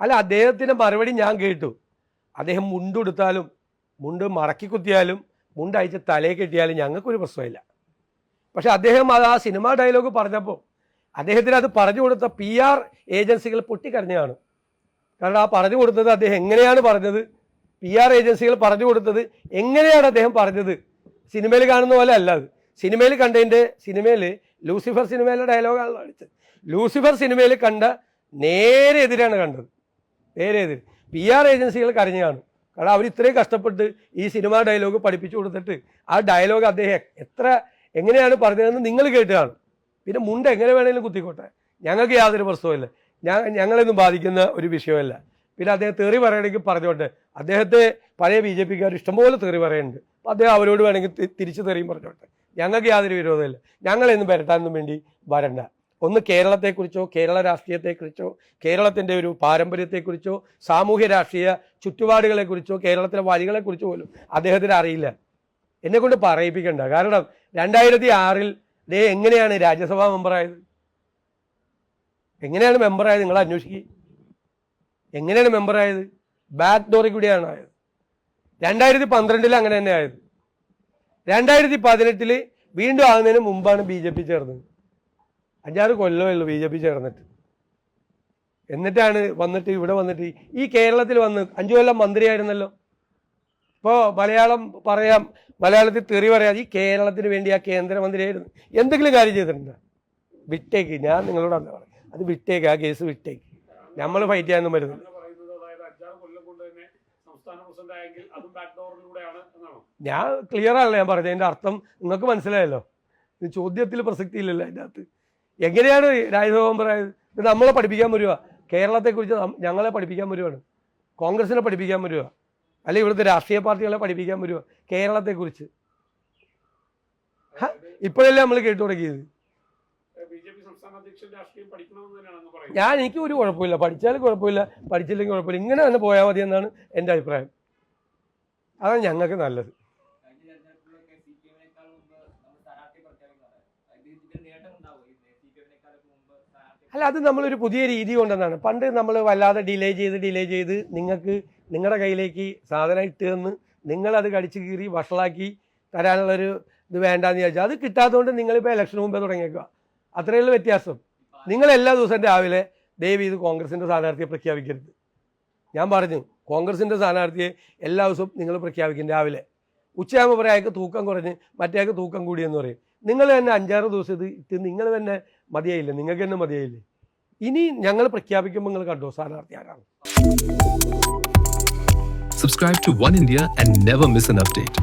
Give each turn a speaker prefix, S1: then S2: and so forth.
S1: അല്ല അദ്ദേഹത്തിന്റെ മറുപടി ഞാൻ കേട്ടു. അദ്ദേഹം മുണ്ടുടുത്താലും മുണ്ട് മറക്കി കുത്തിയാലും മുണ്ട് അയച്ച് തലയെ കെട്ടിയാലും ഞങ്ങൾക്കൊരു പ്രശ്നമില്ല. പക്ഷെ അദ്ദേഹം അത് ആ സിനിമാ ഡയലോഗ് പറഞ്ഞപ്പോൾ അദ്ദേഹത്തിന് അത് പറഞ്ഞു കൊടുത്ത പി ആർ ഏജൻസികൾ പൊട്ടിക്കരഞ്ഞാണ് കാരണം ആ പറഞ്ഞു കൊടുത്തത് അദ്ദേഹം എങ്ങനെയാണ് പറഞ്ഞത്? പി ആർ ഏജൻസികൾ പറഞ്ഞു കൊടുത്തത് എങ്ങനെയാണ് അദ്ദേഹം പറഞ്ഞത്? സിനിമയിൽ കാണുന്ന പോലെ അല്ല അത്. സിനിമയിൽ കണ്ടതിന്റെ സിനിമയിൽ ലൂസിഫർ സിനിമയിലെ ഡയലോഗാണല്ലോ അടിച്ചത് ലൂസിഫർ സിനിമയിൽ കണ്ട നേരെ എതിരാണ് കണ്ടത്. നേരെ എതിര് പി ആർ ഏജൻസികൾ കരഞ്ഞു കാണും. കാരണം അവർ ഇത്രയും കഷ്ടപ്പെട്ട് ഈ സിനിമാ ഡയലോഗ് പഠിപ്പിച്ചു കൊടുത്തിട്ട് ആ ഡയലോഗ് അദ്ദേഹം എത്ര എങ്ങനെയാണ് പറഞ്ഞതെന്ന് നിങ്ങൾ കേട്ട് കാണും. പിന്നെ മുണ്ട് എങ്ങനെ വേണമെങ്കിലും കുത്തിക്കോട്ടെ. ഞങ്ങൾക്ക് യാതൊരു പ്രശ്നവുമില്ല. ഞാൻ ഞങ്ങളെയൊന്നും ബാധിക്കുന്ന ഒരു വിഷയമല്ല. പിന്നെ അദ്ദേഹം തെറി പറയണമെങ്കിൽ പറഞ്ഞോട്ടെ അദ്ദേഹത്തെ പഴയ ബി ജെ പിക്കാർ ഇഷ്ടംപോലെ തെറി പറയുന്നുണ്ട്. അപ്പോൾ അദ്ദേഹം അവരോട് വേണമെങ്കിൽ തിരിച്ച് തെറിയും പറഞ്ഞോട്ടെ ഞങ്ങൾക്ക് യാതൊരു വിരോധമില്ല ഞങ്ങളെന്നും വരട്ടാനൊന്നും വേണ്ടി വരണ്ട. ഒന്ന് കേരളത്തെക്കുറിച്ചോ കേരള രാഷ്ട്രീയത്തെക്കുറിച്ചോ കേരളത്തിന്റെ ഒരു പാരമ്പര്യത്തെക്കുറിച്ചോ സാമൂഹ്യ രാഷ്ട്രീയ ചുറ്റുപാടുകളെക്കുറിച്ചോ കേരളത്തിലെ വഴികളെക്കുറിച്ചോ പോലും അദ്ദേഹത്തിന് അറിയില്ല. എന്നെക്കൊണ്ട് പറയിപ്പിക്കണ്ട. കാരണം രണ്ടായിരത്തി ആറിൽ ദേ എങ്ങനെയാണ് രാജ്യസഭാ മെമ്പറായത്? എങ്ങനെയാണ് മെമ്പറായത്? നിങ്ങൾ അന്വേഷിക്കുക എങ്ങനെയാണ് മെമ്പറായത്? ബാക്ക് ഡോറിൽ കൂടിയാണ് ആയത്. രണ്ടായിരത്തി പന്ത്രണ്ടിൽ അങ്ങനെ തന്നെ ആയത്. രണ്ടായിരത്തി പതിനെട്ടിൽ വീണ്ടും ആകുന്നതിന് മുമ്പാണ് ബി ജെ പി ചേർന്നത്. അഞ്ചാറ് കൊല്ലമേ ഉള്ളൂ ബി ജെ പി ചേർന്നിട്ട്. എന്നിട്ടാണ് വന്നിട്ട് ഇവിടെ വന്നിട്ട് ഈ കേരളത്തിൽ വന്ന് അഞ്ചു കൊല്ലം മന്ത്രിയായിരുന്നല്ലോ. ഇപ്പോൾ മലയാളം പറയാം മലയാളത്തിൽ തെറി പറയാം ഈ കേരളത്തിന് വേണ്ടി ആ കേന്ദ്രമന്ത്രിയായിരുന്നു. എന്തെങ്കിലും കാര്യം ചെയ്തിട്ടുണ്ടോ? വിട്ടേക്ക്. ഞാൻ നിങ്ങളോട് അന്ന് പറയാം അത് വിട്ടേക്ക് ആ കേസ് വിട്ടേക്ക്. നമ്മൾ ഫൈറ്റ് ചെയ്യാനൊന്നും വരുന്നില്ല ഞാൻ ക്ലിയർ ആണല്ലോ ഞാൻ പറഞ്ഞത്. എന്റെ അർത്ഥം നിങ്ങൾക്ക് മനസ്സിലായല്ലോ. ചോദ്യത്തിൽ പ്രസക്തി ഇല്ലല്ലോ അതിന്റെ അകത്ത്. എങ്ങനെയാണ് രാജഗോപരായത് ഇത് നമ്മളെ പഠിപ്പിക്കാൻ വരിക കേരളത്തെക്കുറിച്ച് ഞങ്ങളെ പഠിപ്പിക്കാൻ വരുവാണ്. കോൺഗ്രസിനെ പഠിപ്പിക്കാൻ വരിക അല്ലെങ്കിൽ ഇവിടുത്തെ രാഷ്ട്രീയ പാർട്ടികളെ പഠിപ്പിക്കാൻ വരുവ. കേരളത്തെക്കുറിച്ച് ഇപ്പോഴല്ലേ നമ്മൾ കേട്ടു തുടങ്ങിയത്. ഞാൻ എനിക്ക് ഒരു കുഴപ്പമില്ല. പഠിച്ചാലും കുഴപ്പമില്ല. പഠിച്ചില്ലെങ്കിൽ കുഴപ്പമില്ല. ഇങ്ങനെ തന്നെ പോയാൽ മതി എന്നാണ് എന്റെ അഭിപ്രായം. അതാണ് ഞങ്ങൾക്ക് നല്ലത്. അല്ല അത് നമ്മളൊരു പുതിയ രീതി കൊണ്ടെന്നാണ്. പണ്ട് നമ്മൾ വല്ലാതെ ഡിലേ ചെയ്ത് ഡിലേ ചെയ്ത് നിങ്ങൾക്ക് നിങ്ങളുടെ കയ്യിലേക്ക് സാധനം ഇട്ടുതന്ന് നിങ്ങളത് കടിച്ചു കീറി വഷളാക്കി തരാനുള്ളൊരു ഇത് വേണ്ടാന്ന് വിചാരിച്ചു. അത് കിട്ടാത്തതുകൊണ്ട് നിങ്ങളിപ്പോൾ ഇലക്ഷന് മുമ്പേ തുടങ്ങിയേക്കുക അത്രയേ ഉള്ളൂ വ്യത്യാസം. നിങ്ങൾ എല്ലാ ദിവസവും രാവിലെ ദയവ് ചെയ്ത് കോൺഗ്രസിന്റെ സ്ഥാനാർത്ഥിയെ പ്രഖ്യാപിക്കരുത്. ഞാൻ പറഞ്ഞു കോൺഗ്രസിന്റെ സ്ഥാനാർത്ഥിയെ എല്ലാ ദിവസവും നിങ്ങൾ പ്രഖ്യാപിക്കും രാവിലെ. ഉച്ചയാകുമ്പോൾ പറയും അയാൾക്ക് തൂക്കം കുറഞ്ഞ് മറ്റേയാൾക്ക് തൂക്കം കൂടിയെന്ന് പറയും. നിങ്ങൾ തന്നെ അഞ്ചാറ് ദിവസം ഇത് ഇത് നിങ്ങൾ തന്നെ മതിയായില്ലേ? നിങ്ങൾക്ക് തന്നെ മതിയായില്ലേ? ഇനി ഞങ്ങൾ പ്രഖ്യാപിക്കുമ്പോൾ നിങ്ങൾ കണ്ടോ? സ്ഥാനാർത്ഥി ആരാണ്
S2: subscribe to One India and never miss an update.